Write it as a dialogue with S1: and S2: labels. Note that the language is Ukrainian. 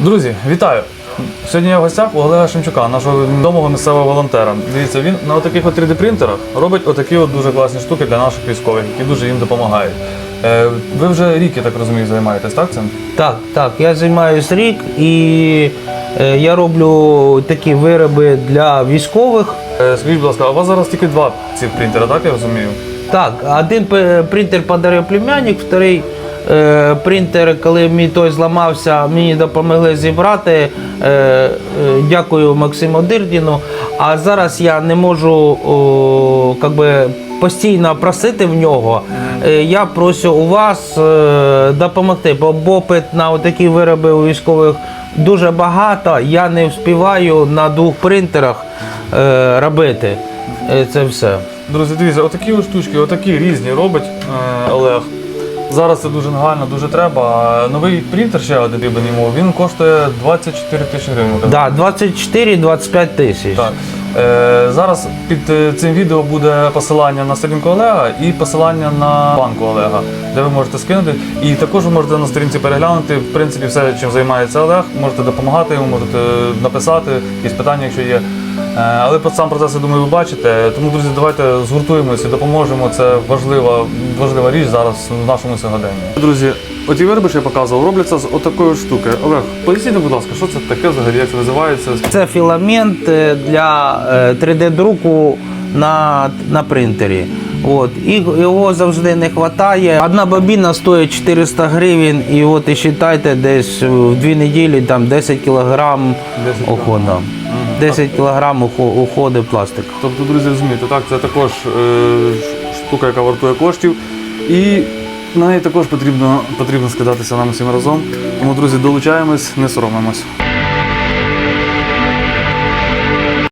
S1: Друзі, вітаю! Сьогодні я в гостях у Олега Шемчука, нашого відомого місцевого волонтера. Дивіться, він на таких от 3D-принтерах робить отакі от дуже класні штуки для наших військових, які дуже їм допомагають. Е, ви вже рік, я так розумію, займаєтесь, так цим?
S2: Так, так, я займаюсь рік і е, я роблю такі вироби для військових.
S1: Е, скажіть, будь ласка, а у вас зараз тільки два ці принтери, так я розумію?
S2: Так, один принтер подарив племянник, вторий принтер, коли мій той зламався, мені допомогли зібрати. Е, е, дякую Максиму Дирдіну. А зараз я не можу би, постійно просити в нього. Е, я прошу у вас е, допомогти, бо попит на такі вироби у військових дуже багато. Я не вспіваю на двох принтерах е, робити е, це все.
S1: Друзі, дивіться, отакі штучки, отакі різні робить е, Олег. Зараз це дуже нагально, дуже треба. Новий принтер ще один потрібен йому, він коштує 24 тисячі гривень.
S2: Да, 24-25 тисяч.
S1: Так. Е, зараз під е, цим відео буде посилання на сторінку Олега і посилання на банку Олега, де ви можете скинути. І також ви можете на сторінці переглянути, в принципі, все, чим займається Олег. Можете допомагати йому, можете написати, якісь питання, якщо є. Е, але про сам процес, я думаю, ви бачите. Тому, друзі, давайте згуртуємося і допоможемо. Це важлива, важлива річ зараз в нашому сьогоденні. Друзі, оті вироби, що я показував, робляться з отакої штуки. Олег, поясніть, будь ласка, що це таке взагалі, як це називається?
S2: Це філамент для 3D-друку на, на принтері. От. І його завжди не вистачає. Одна бобіна стоїть 400 гривень, і от і вважайте, десь в дві неділі там 10 кілограм
S1: 10
S2: уходу. 10 кілограм уходить пластик.
S1: Тобто, друзі, розумієте, так, це також е, штука, яка вартує коштів. І на неї також потрібно, потрібно скидатися нам всім разом. Тому, друзі, долучаємось, не соромимось.